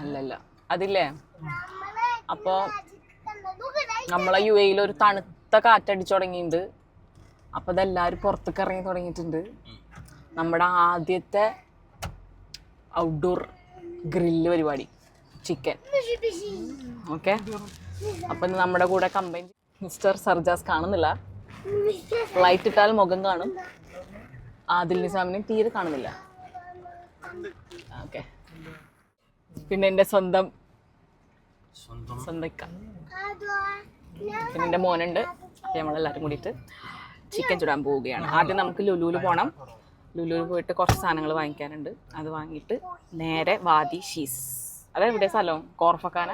അല്ലല്ല. അതില്ലേ? അപ്പോ നമ്മളെ യു എയിൽ ഒരു തണുത്ത കാറ്റടിച്ചു തുടങ്ങിയിട്ടുണ്ട് അപ്പൊ അതെല്ലാരും പുറത്തേക്ക് ഇറങ്ങി തുടങ്ങിയിട്ടുണ്ട്. നമ്മുടെ ആദ്യത്തെ ഔട്ട്ഡോർ ഗ്രില്ല് പരിപാടി ചിക്കൻ ഓക്കെ അപ്പൊ നമ്മുടെ കൂടെ കമ്പൈൻ മിസ്റ്റർ സർജാസ് കാണുന്നില്ല. ലൈറ്റ് ഇട്ടാൽ മുഖം കാണും. ആദിൽ നിസാമിനെ തീരെ കാണുന്നില്ല. ഓക്കെ പിന്നെ എന്റെ സ്വന്തം സ്വന്തം ഇക്ക. പിന്നെ എന്റെ മോനുണ്ട്. അപ്പം നമ്മളെല്ലാവരും കൂടിയിട്ട് ചിക്കൻ ചുടാൻ പോവുകയാണ്. ആദ്യം നമുക്ക് ലുലുവിൽ പോകണം ലുലുവിൽ പോയിട്ട് കുറച്ച് സാധനങ്ങൾ വാങ്ങിക്കാനുണ്ട്. അത് വാങ്ങിയിട്ട് നേരെ വാദി ഷീസ്. അതെവിടെ സ്ഥലം? കോർഫക്കാന?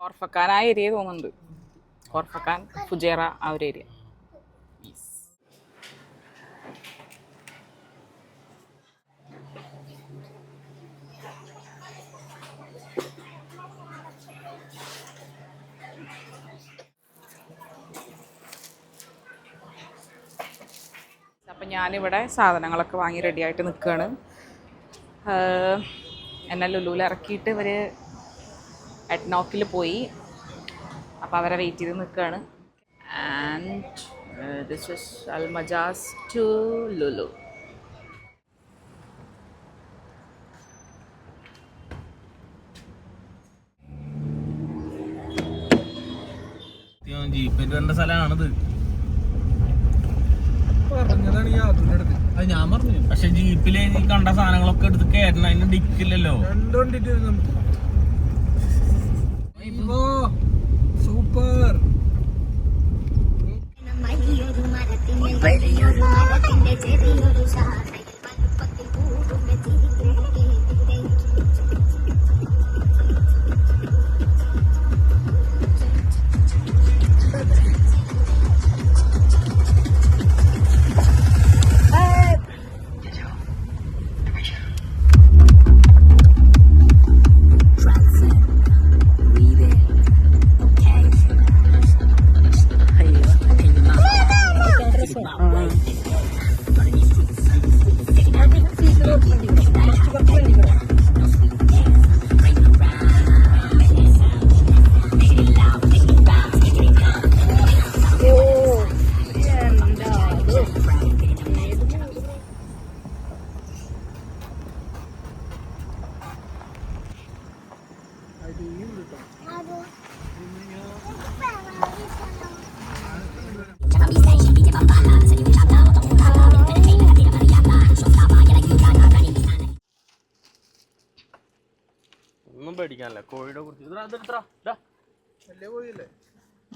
കോർഫക്കാന ഏരിയ തോന്നുന്നുണ്ട്. കോർഫക്കാൻ ഫുജേറ ആ ഒരു ഏരിയ അപ്പം ഞാനിവിടെ സാധനങ്ങളൊക്കെ വാങ്ങി റെഡിയായിട്ട് നിൽക്കുകയാണ്. എന്നെ ലുലുവിൽ ഇറക്കിയിട്ട് ഇവർ എഡ്നോക്കിൽ പോയി. അപ്പോൾ അവരെ വെയിറ്റ് ചെയ്ത് നിൽക്കുകയാണ്. And this is Al Majaz to Lulu ജീപ്പിന്റെ സ്ഥലമാണിത് പറഞ്ഞതാണ് ഈ അതിന്റെ അടുത്ത്. അത് ഞാൻ പറഞ്ഞു. പക്ഷെ ജീപ്പിൽ ഈ കണ്ട സാധനങ്ങളൊക്കെ എടുത്ത് കയറ്റണം അതിന് ഡിക്കില്ലല്ലോ. കണ്ടോണ്ടിട്ട് നമുക്ക്. സൂപ്പർ. വലിയൊരു മരത്തിന്റെ വലിയൊരു മരത്തിന്റെ ചെറിയൊരു ശാഖയിൽ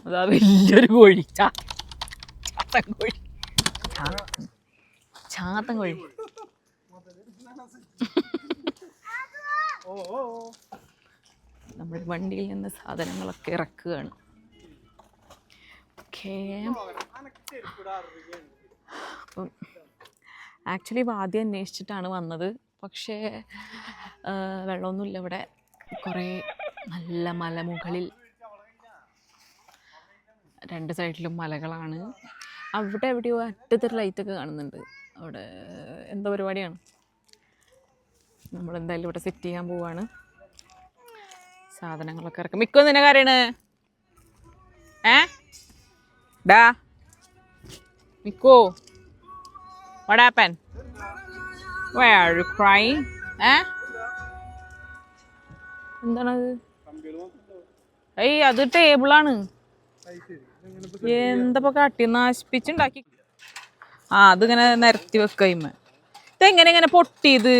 അതാ വലിയൊരു കോഴി. ചാത്തൻ കോഴി. ചാത്തൻ കോഴി. ഓ ഓ ഓ. നമ്മൾ വണ്ടിയിൽ നിന്ന് സാധനങ്ങളൊക്കെ ഇറക്കുകയാണ്. ഓക്കേ. അപ്പം ആക്ച്വലി ആദ്യം അന്വേഷിച്ചിട്ടാണ് വന്നത്. പക്ഷേ വെള്ളമൊന്നുമില്ല ഇവിടെ. കുറേ നല്ല മലമുകളിൽ രണ്ട് സൈഡിലും മലകളാണ്. അവിടെ എവിടെയോ അറ്റത്തൊരു ലൈറ്റൊക്കെ കാണുന്നുണ്ട്. അവിടെ എന്തോ പരിപാടിയാണ്? നമ്മളെന്തായാലും ഇവിടെ സെറ്റ് ചെയ്യാൻ പോവാണ്. സാധനങ്ങളൊക്കെ ഇറക്കും മിക്കോ നിന്നെ കാര്യണ്? ഏ? ഡാ. മിക്കോ? Are you crying? ഏ? എന്താണത്? ഏയ് അത് ടേബിളാണ്. എന്തപ്പോ കാട്ടി? നശിപ്പിച്ചുണ്ടാക്കി. ആ അതിങ്ങനെ നിരത്തി വെക്കയിമ്മ ഇതെങ്ങനെ ഇങ്ങനെ പൊട്ടിയത്?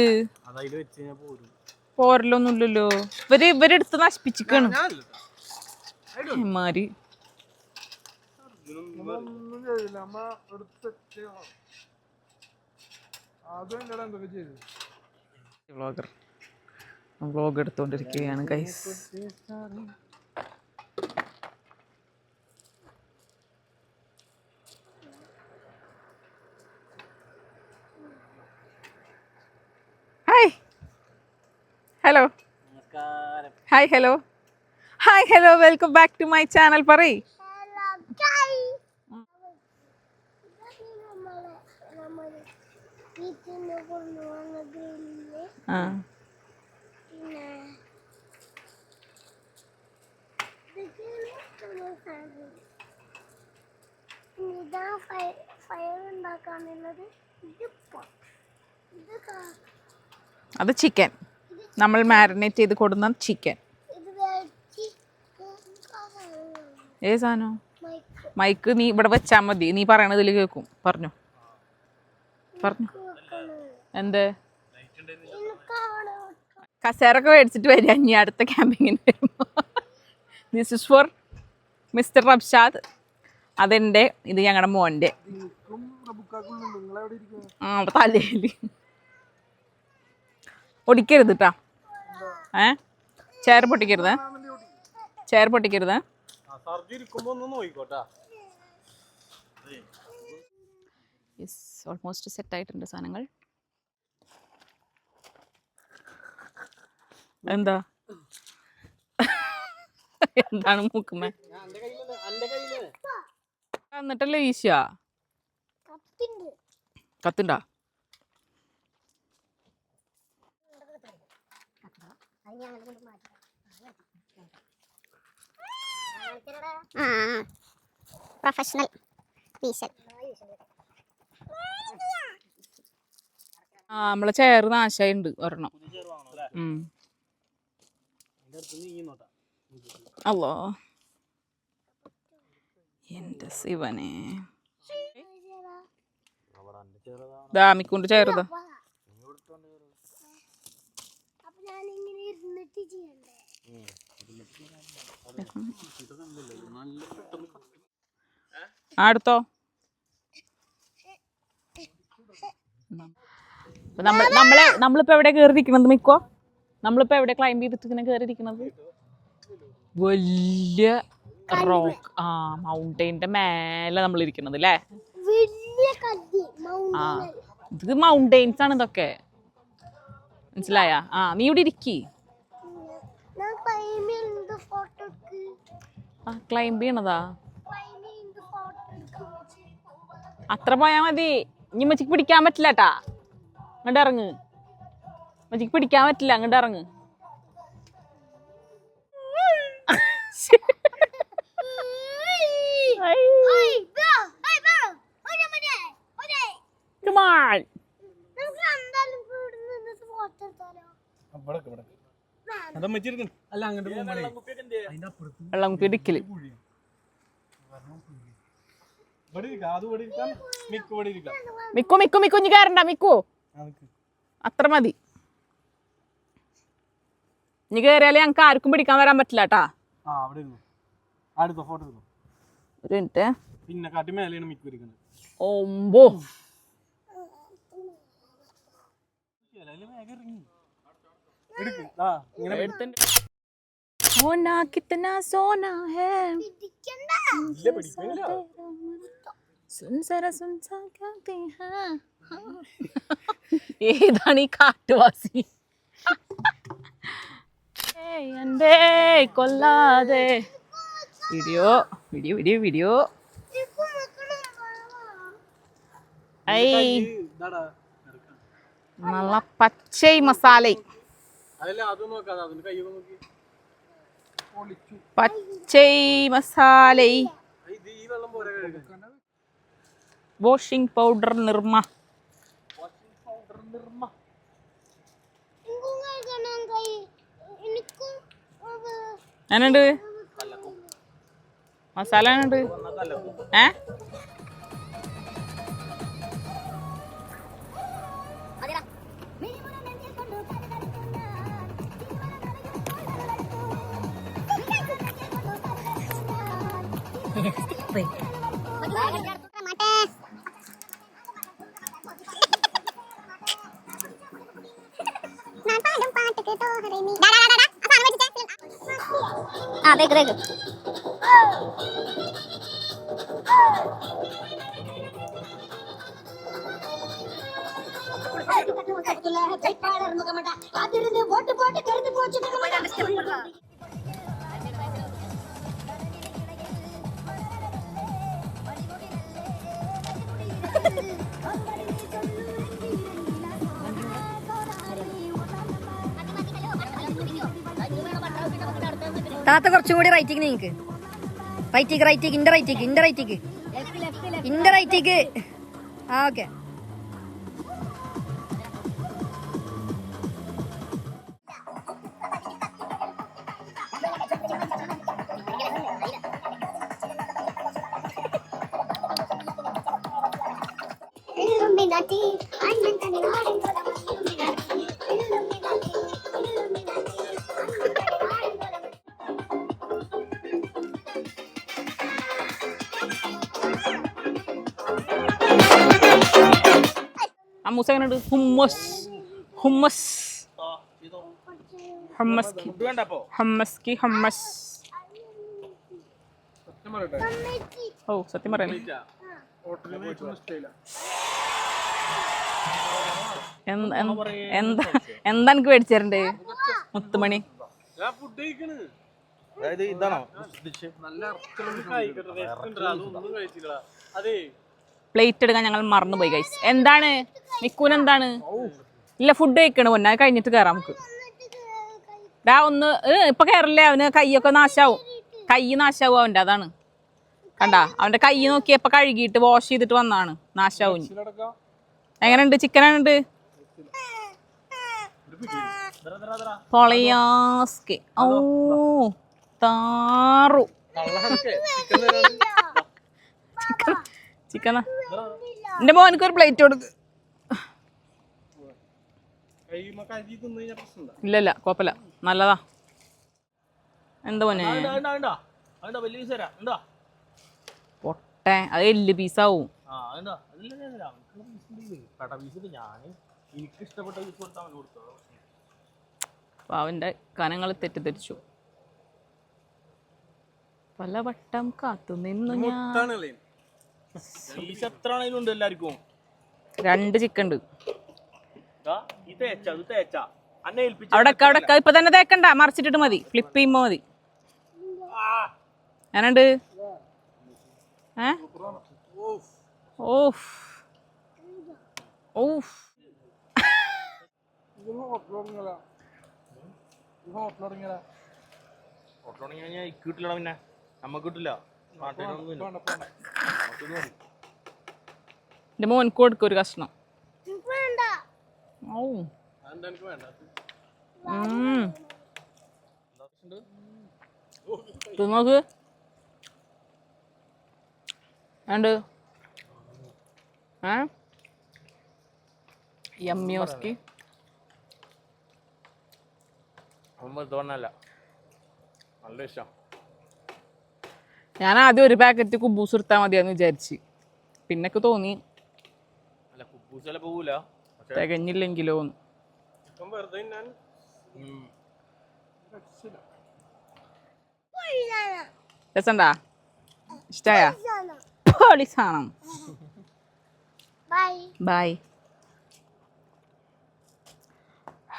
പോരലൊന്നുമില്ലല്ലോ ഇവർ ഇവരെടുത്ത് നശിപ്പിച്ചിക്കാണ്. മാരി vlogger vlog എടുത്തുകൊണ്ടിരിക്കുകയാണ് guys hello hi hello hi hello welcome back to my channel പറയ് ഇതാ ഫയർ ഉണ്ടാക്കാനുള്ളത് ഇത്. ഇത് അത് ചിക്കൻ നമ്മൾ മാരിനേറ്റ് ചെയ്ത് കൊടുന്ന ചിക്കൻ ഏ സാധനം? മൈക്ക്. നീ ഇവിടെ വെച്ചാൽ മതി. നീ പറയണതിൽ കേൾക്കും. പറഞ്ഞു. പറഞ്ഞു. എന്തേ. കസേരൊക്കെ മേടിച്ചിട്ട് വരിക. ഇനി അടുത്ത ക്യാമ്പിങ്ങിന് വരുമ്പോൾ this is for mister Rabshad അതെന്റെ ഇത് ഞങ്ങളുടെ മോന്റെ ആ തലയിൽ. ഒടിക്കരുത് കേട്ടാ ഏ? ചേർ പൊട്ടിക്കരുത്. ചേർ പൊട്ടിക്കരുത്. യെസ് ഓൾമോസ്റ്റ് സെറ്റ് ആയിട്ടുണ്ട് സാധനങ്ങൾ. എന്താ? എന്താണ് മൂക്കുമേ എന്നിട്ടല്ലേ ഈശ കത്തുണ്ട്? പ്രൊഫഷണൽ വീശൽ ആ നമ്മളെ ചെയർ നാശമുണ്ട് ഒരെണ്ണം. അല്ലോ എന്റെ ശിവനെ. ദാമിക്കൊണ്ട് ചേർതാ അപ്പൊ ഞാൻ ഇങ്ങനെ ഇരുന്നിട്ട് ചെയ്യണ്ടേ അടുത്തോ നമ്മൾ നമ്മളെ നമ്മളിപ്പോ എവിടെ കേറിയിരിക്കുന്നത് മിക്കോ? നമ്മളിപ്പോ എവിടെ ക്ലൈംബ് ചെയ്തിട്ട് ഇങ്ങനെ കേറിയിരിക്കുന്നത് വലിയ റോക്ക് ആ മൗണ്ടൈൻറെ മേലെ നമ്മൾ ഇരിക്കണത് അല്ലേ ആ ഇത് മൗണ്ടൈൻസ് ആണ് ഇതൊക്കെ. മനസ്സിലായ? ആ നീ ഇവിടെ ഇരിക്കി ഞാൻ ക്ലൈമിന്റെ ഫോട്ടോ എടുക്ക് ആ ക്ലൈംബ് ചെയ്യണതാ? അത്ര പോയാ മതി. ഇനി മച്ചിക്ക് പിടിക്കാൻ പറ്റില്ല കേട്ടാ അങ്ങോട്ട് ഇറങ്ങ്. മച്ചിക്ക് പിടിക്കാൻ പറ്റില്ല. അങ്ങോട്ട് ഇറങ്ങ്. ഇവിടെ ഇവിടെ അല്ല അങ്ങോട്ട് വെള്ളം കുപ്പി ഇടിക്കൽ. മിക്ക് മിക്കു മിക്കു ഇഞ്ഞി കയറണ്ട മിക്കു. അത്ര മതി. ഇനി കയറിയാലേ ഞങ്ങൾക്ക് ആർക്കും പിടിക്കാൻ വരാൻ പറ്റില്ല കേട്ടാ ആ അവിടെ ഇരുന്നു. അടുത്ത ഫോട്ടോ എടുത്തു. ഒരു മിനിറ്റ്. പിന്നെ കാട്ടി മേലെയാണ് മിക്ക് ഇരിക്കുന്നത്. ഒമ്പോ വേഗം ഇറങ്ങി എടുക്ക് ആ ഇങ്ങനെ സോനാ കിത്തന സോനാ ഹേ. സുൻസര ഏതാണ് ഈ കാട്ടുവാസി? എന്തേ കൊല്ലാതെ. Video video video video. I. നല്ല പച്ചൈ മസാല. പച്ചൈ മസാല. Washing powder Nirma. എന്നുണ്ട് മസാല ഉണ്ട്? ഏ? ആ തേക്ക് തേക്ക് അതിരുന്ന് വോട്ട് പോട്ട് കരുതി താത്ത കുറച്ചും കൂടി റൈറ്റിക്ക് നിങ്ങക്ക് റൈറ്റിക്ക് റൈറ്റിക്ക് ഇന്റെ റൈറ്റിക്ക് ഇന്റെ റൈറ്റിക്ക് ഇന്റെ റൈറ്റിക്ക് ആ ഓക്കെ അമ്മൂസ എങ്ങനെയുണ്ട്? ഹുമ്മസ്. ഹുമ്മസ്. ഹമ്മസ്. കി ഫുഡ് വേണ്ട അപ്പോ ഹമ്മസ്കി ഹമ്മസ് ഓ സത്യം ഇഷ്ടമില്ല എന്ത്- എന്ത്- എനിക്ക് മേടിച്ചു തരണ്ടേ മുത്തുമണി. ഞാൻ ഫുഡ് കഴിക്കണ്. അതായത് ഇതാണോ? നല്ല അതൊന്നും കഴിച്ചില്ല അതെ. പ്ലേറ്റ് എടുക്കാൻ ഞങ്ങൾ മറന്നുപോയി ഗൈസ് എന്താണ്? മിക്കൂൻ എന്താണ്? ഇല്ല ഫുഡ് കഴിക്കണ? പൊന്നെ കഴിഞ്ഞിട്ട് കയറാം നമുക്ക്. ഡാ ഒന്ന് ഇപ്പൊ കയറില്ലേ അവന് കൈയൊക്കെ നാശാവും. കൈ നാശാവും അവന്റെ അതാണ്. കണ്ട അവന്റെ കൈ നോക്കിയപ്പോ കഴുകിയിട്ട് വാഷ് ചെയ്തിട്ട് വന്നാണ് നാശാവും എങ്ങനെയുണ്ട്? ചിക്കൻ ഉണ്ട് പൊളയാസ്കെ. ഓ താറു. ചിക്കൻ ചിക്കൻ എന്റെ മോനക്ക് ഒരു പ്ലേറ്റ് കൊടുക്ക്. ഇല്ലല്ല കുഴപ്പമില്ല. നല്ലതാ. എന്താ മോനെ? പൊട്ടെ അത് എല്ല് പീസാവും കൊടുത്തോ അവന്റെ കനങ്ങൾ തെറ്റിദ്ധരിച്ചു. പലവട്ടം കാത്തു നിന്നു ഞാൻ. മുട്ടാണല്ലേ എത്ര ആണെങ്കിലും ഉണ്ട് എല്ലാവർക്കും രണ്ട് ചിക്കൻ ഉണ്ട്. ദാ, ഈ ഇത് തേച്ച. അന്നെ ഏൽപ്പിച്ച അവിടെ അവിടെ ഇപ്പൊ തന്നെ തേക്കണ്ട മറിച്ചിട്ടിട്ട് മതി. ഫ്ലിപ്പ് ചെയ്യുമ്പോ മതി. എന്നുണ്ട് ഏ? ഓഫ്. ഓഫ്. ഇത് ഇത് കിട്ടില്ല പിന്നെ. നമ്മക്ക് കിട്ടില്ല. നാട്ടിലൊന്നും എന്റെ മോനക്ക് കൊടുക്കും ഒരു കഷ്ണം നോക്ക്. ഉണ്ട് യമ്മിയോസ്കി വെറുതെ പറഞ്ഞല്ല നല്ല ഇഷ്ടം. ഞാൻ ആദ്യം ഒരു പാക്കറ്റ് കുബൂസ് എടുത്താൽ മതിയെന്ന് വിചാരിച്ച്. പിന്നൊക്കെ തോന്നി. തികഞ്ഞില്ലെങ്കിലോ രസണ്ടാ? ഇഷ്ടായ? പോളിസാണം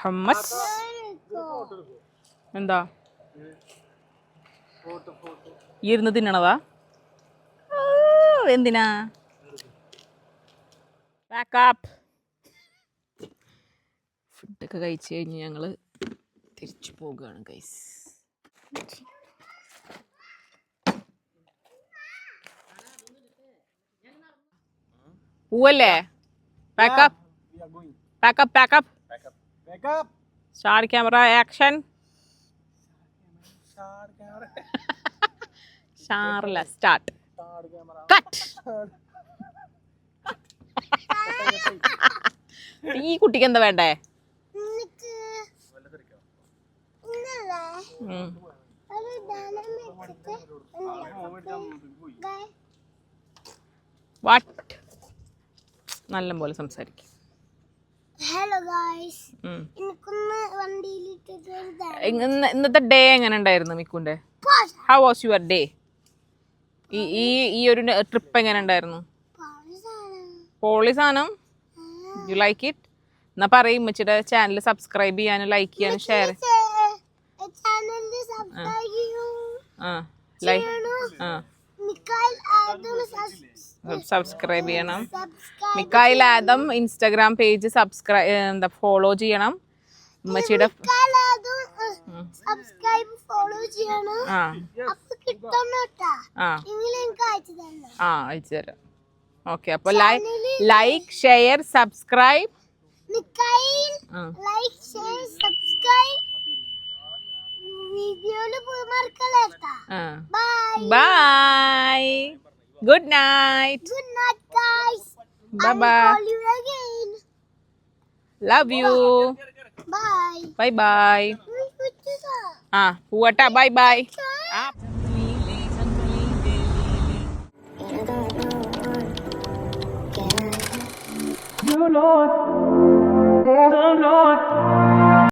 ഹമ്മസ് എന്താ? ഈ ഇരുന്ന് തിന്നണതാ എന്തിനാ? ബാക്കപ്പ് ഫുഡൊക്കെ കഴിച്ച് കഴിഞ്ഞ് ഞങ്ങൾ തിരിച്ചു പോകുകയാണ് ഗൈസ് പോവല്ലേ? Pack up pack up back up star camera action star camera. സ്റ്റാറില്ല സ്റ്റാർട്ട് കട്ട് ഈ കുട്ടിക്ക് എന്താ വേണ്ടേ? വാട്ട് നല്ല പോലെ സംസാരിക്കും. ഹലോ ഗായ്സ് ഇന്നത്തെ ഡേ എങ്ങനെ ഉണ്ടായിരുന്നു മിക്കുന്റെ? ഹൗ വാസ് യുവർ ഡേ ഈ ഈ ഈ ഒരു ട്രിപ്പ് എങ്ങനെ ഉണ്ടായിരുന്നു? പോളി സാധനം. യു ലൈക്ക് ഇറ്റ് എന്നാ പറയും ഉമ്മച്ചിയുടെ ചാനൽ സബ്സ്ക്രൈബ് ചെയ്യാനും ലൈക്ക് ചെയ്യാനും ഷെയർ സബ്സ്ക്രൈബ് ചെയ്യണം. Mikayil Adam Instagram page subscribe എന്താ ഫോളോ ചെയ്യണം. ഉമ്മച്ചിയുടെ സബ്സ്ക്രൈബ് ഫോളോ ചെയ്യണം. ആ. ആ. അയച്ചു തരാം. ഓക്കെ അപ്പോൾ like share subscribe like share subscribe bye bye good night good night guys bye bye love you bye bye ആ പോവട്ടാ. ബൈ ബൈ ആ Lord, for the Lord.